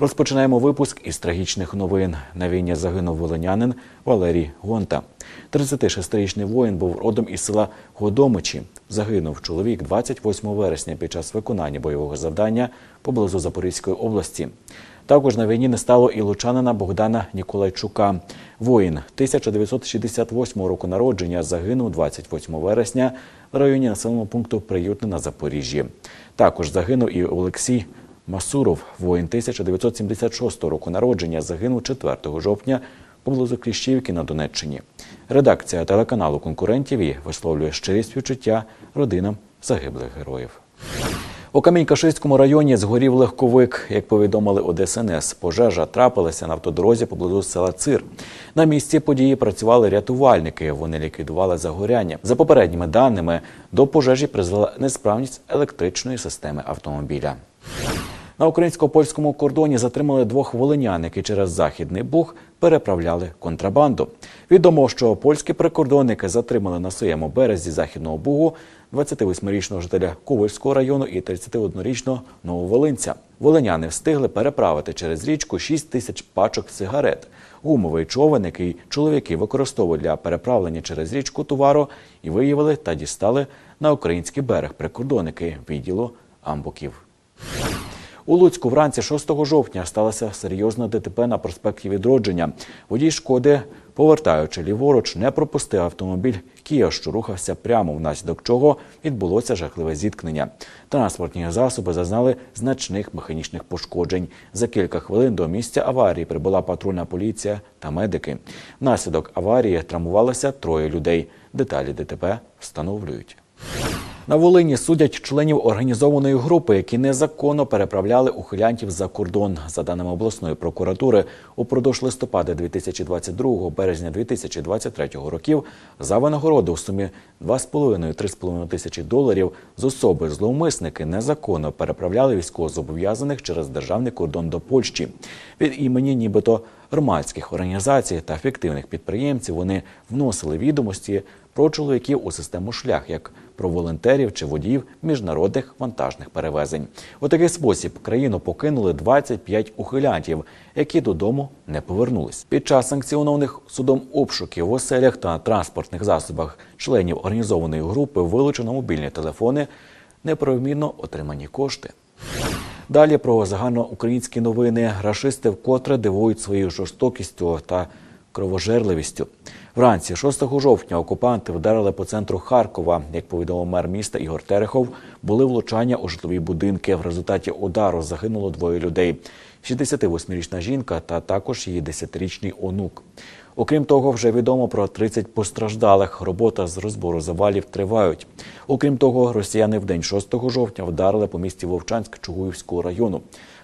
Розпочинаємо випуск із трагічних новин. На війні загинув волинянин Валерій Гонта. 36-річний воїн був родом із села Годомичі. Загинув чоловік 28 вересня під час виконання бойового завдання поблизу Запорізької області. Також на війні не стало і лучанина Богдана Ніколайчука. Воїн 1968 року народження загинув 28 вересня в районі населеного пункту Приютне на Запоріжжі. Також загинув і Олексій Масуров, воїн 1976 року народження, загинув 4 жовтня поблизу Кліщівки на Донеччині. Редакція телеканалу конкурентів висловлює щирі співчуття родинам загиблих героїв. У Камінь-Каширському районі згорів легковик. Як повідомили у ДСНС, пожежа трапилася на автодорозі поблизу села Цир. На місці події працювали рятувальники. Вони ліквідували загоряння. За попередніми даними, до пожежі призвела несправність електричної системи автомобіля. На українсько-польському кордоні затримали двох волинян, які через західний Буг переправляли контрабанду. Відомо, що польські прикордонники затримали на своєму березі західного бугу 28-річного жителя Ковальського району і 31-річного нововолинця. Волиняни встигли переправити через річку 6 тисяч пачок сигарет. Гумовий човен, який чоловіки використовують для переправлення через річку товару, і виявили та дістали на український берег прикордонники відділу амбуків. У Луцьку вранці 6 жовтня сталося серйозне ДТП на проспекті Відродження. Водій шкоди, повертаючи ліворуч, не пропустив автомобіль Кія, що рухався прямо, внаслідок чого відбулося жахливе зіткнення. Транспортні засоби зазнали значних механічних пошкоджень. За кілька хвилин до місця аварії прибула патрульна поліція та медики. Внаслідок аварії травмувалося троє людей. Деталі ДТП встановлюють. На Волині судять членів організованої групи, які незаконно переправляли ухилянтів за кордон. За даними обласної прокуратури, упродовж листопада 2022 березня 2023 років за винагороду у сумі 2,5-3,5 тисячі доларів з особи зловмисники незаконно переправляли військовозобов'язаних через державний кордон до Польщі. Від імені нібито громадських організацій та фіктивних підприємців вони вносили відомості про чоловіків у систему шлях як про волонтерів чи водіїв міжнародних вантажних перевезень. У такий спосіб країну покинули 25 ухилянтів, які додому не повернулись. Під час санкціонованих судом обшуків в оселях та транспортних засобах членів організованої групи вилучено мобільні телефони, неправомірно отримані кошти. Далі про загальноукраїнські новини. Рашисти вкотре дивують своєю жорстокістю та кровожерливістю. Вранці 6 жовтня окупанти вдарили по центру Харкова. Як повідомив мер міста Ігор Терехов, були влучання у житлові будинки. В результаті удару загинуло двоє людей: 68-річна жінка та також її 10-річний онук. Окрім того, вже відомо про 30 постраждалих. Робота з розбору завалів тривають. Окрім того, росіяни в день 6 жовтня вдарили по місті Вовчанськ Чугуївського району.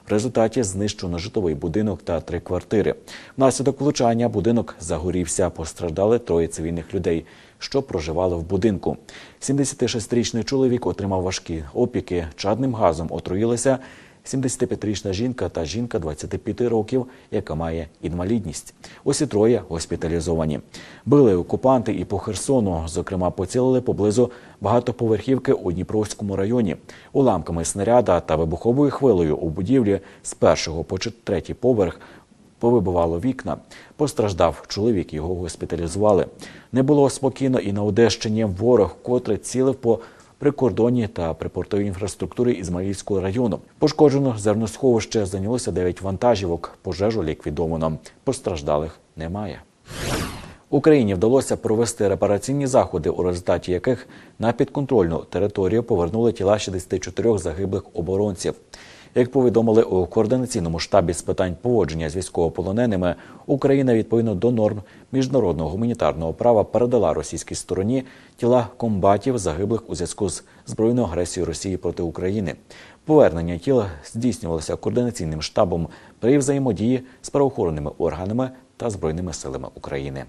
В результаті знищено житловий будинок та три квартири. Внаслідок влучання будинок загорівся. Постраждали троє цивільних людей, що проживали в будинку. 76-річний чоловік отримав важкі опіки. Чадним газом отруїлися 75-річна жінка та жінка 25 років, яка має інвалідність. Усі троє госпіталізовані. Били окупанти і по Херсону. Зокрема, поцілили поблизу багатоповерхівки у Дніпровському районі. Уламками снаряда та вибуховою хвилею у будівлі з першого по третій поверх повибивало вікна. Постраждав чоловік, його госпіталізували. Не було спокійно і на Одещині. Ворог, котрий цілив по прикордонні та припортовій інфраструктури Ізмаїльського району. Пошкоджено зерносховище, зайнялося 9 вантажівок. Пожежу ліквідовано. Постраждалих немає. Україні вдалося провести репараційні заходи, у результаті яких на підконтрольну територію повернули тіла 64 загиблих оборонців. Як повідомили у координаційному штабі з питань поводження з військовополоненими, Україна відповідно до норм міжнародного гуманітарного права передала російській стороні тіла комбатів, загиблих у зв'язку з збройною агресією Росії проти України. Повернення тіла здійснювалося координаційним штабом при взаємодії з правоохоронними органами та збройними силами України.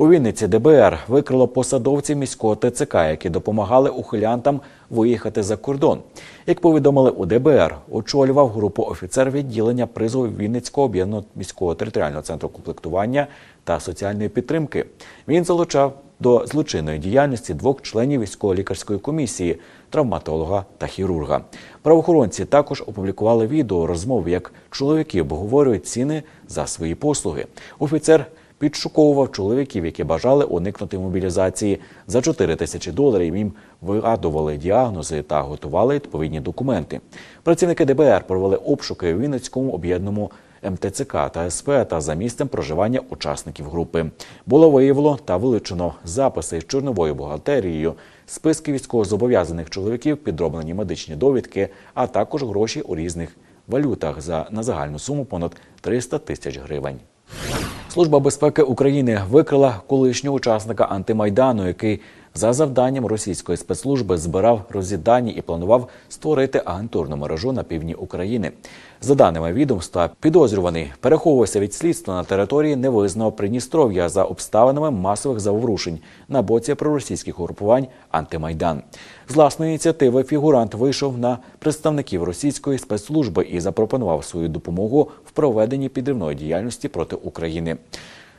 У Вінниці ДБР викрило посадовців міського ТЦК, які допомагали ухилянтам виїхати за кордон. Як повідомили у ДБР, очолював групу офіцер відділення призову Вінницького об'єднаного міського територіального центру комплектування та соціальної підтримки. Він залучав до злочинної діяльності двох членів військово-лікарської комісії травматолога та хірурга. Правоохоронці також опублікували відео розмов, як чоловіки обговорюють ціни за свої послуги. Офіцер підшуковував чоловіків, які бажали уникнути мобілізації. За 4 тисячі доларів їм вигадували діагнози та готували відповідні документи. Працівники ДБР провели обшуки у Вінницькому об'єднаному МТЦК та СП та за місцем проживання учасників групи. Було виявлено та вилучено записи з чорновою бухгалтерією, списки військовозобов'язаних чоловіків, підроблені медичні довідки, а також гроші у різних валютах за на загальну суму понад 300 тисяч гривень. Служба безпеки України викрила колишнього учасника антимайдану, який за завданням російської спецслужби збирав розвіддані і планував створити агентурну мережу на півдні України. За даними відомства, підозрюваний переховувався від слідства на території невизнаного Придністров'я за обставинами масових заворушень на боці проросійських угрупувань антимайдан. З власної ініціативи фігурант вийшов на представників російської спецслужби і запропонував свою допомогу в проведенні підривної діяльності проти України.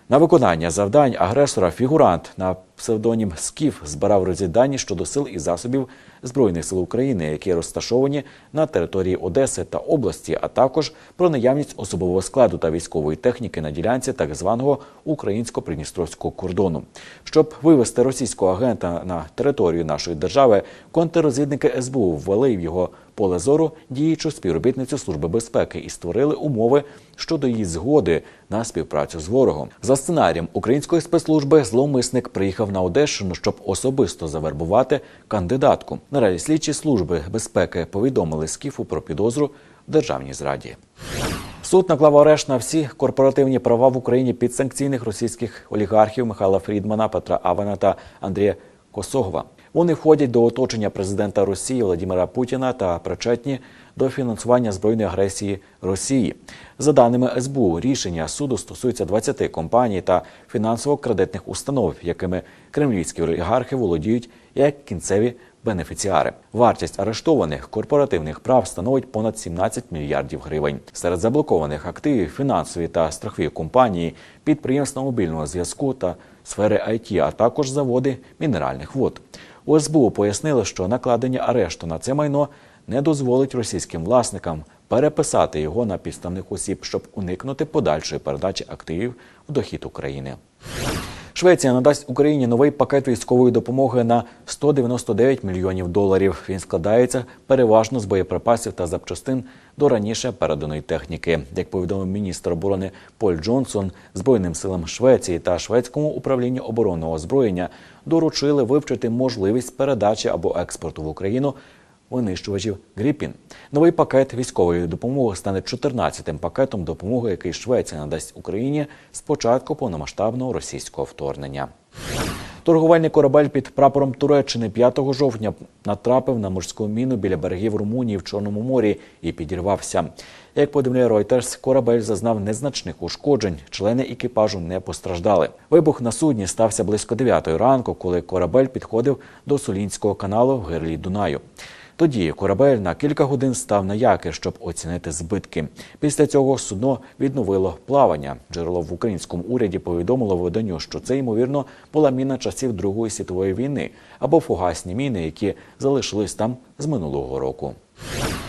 На виконання завдань агресора фігурант на псевдонім Скіф збирав розвіддані щодо сил і засобів Збройних сил України, які розташовані на території Одеси та області, а також про наявність особового складу та військової техніки на ділянці так званого українсько-придністровського кордону. Щоб вивести російського агента на територію нашої держави, контррозвідники СБУ ввели в його поле зору діючу співробітницю Служби безпеки і створили умови щодо її згоди на співпрацю з ворогом. За сценарієм української спецслужби зловмисник приїхав на Одещину, щоб особисто завербувати кандидатку. Наразі слідчі служби безпеки повідомили Скіфу про підозру в державній зраді. Суд наклав арешт на всі корпоративні права в Україні підсанкційних російських олігархів Михайла Фрідмана, Петра Авана та Андрія Косогова. Вони входять до оточення президента Росії Владимира Путіна та причетні до фінансування збройної агресії Росії. За даними СБУ, рішення суду стосується 20 компаній та фінансово-кредитних установ, якими кремлівські олігархи володіють як кінцеві бенефіціари. Вартість арештованих корпоративних прав становить понад 17 мільярдів гривень. Серед заблокованих активів фінансові та страхові компанії, підприємства мобільного зв'язку та сфери IT, а також заводи мінеральних вод. У СБУ пояснили, що накладення арешту на це майно не дозволить російським власникам переписати його на підставних осіб, щоб уникнути подальшої передачі активів в дохід України. Швеція надасть Україні новий пакет військової допомоги на 199 мільйонів доларів. Він складається переважно з боєприпасів та запчастин до раніше переданої техніки. Як повідомив міністр оборони Поль Джонсон, збройним силам Швеції та шведському управлінню оборонного озброєння доручили вивчити можливість передачі або експорту в Україну винищувачів Гріпін. Новий пакет військової допомоги стане 14-тим пакетом допомоги, який Швеція надасть Україні з початку повномасштабного російського вторгнення. Торговельний корабель під прапором Туреччини 5 жовтня натрапив на морську міну біля берегів Румунії в Чорному морі і підірвався. Як повідомляє Reuters, корабель зазнав незначних ушкоджень. Члени екіпажу не постраждали. Вибух на судні стався близько 9 ранку, коли корабель підходив до Солінського каналу в гирлі Дунаю. Тоді корабель на кілька годин став на якір, щоб оцінити збитки. Після цього судно відновило плавання. Джерело в українському уряді повідомило виданню, що це ймовірно була міна часів Другої світової війни або фугасні міни, які залишились там з минулого року.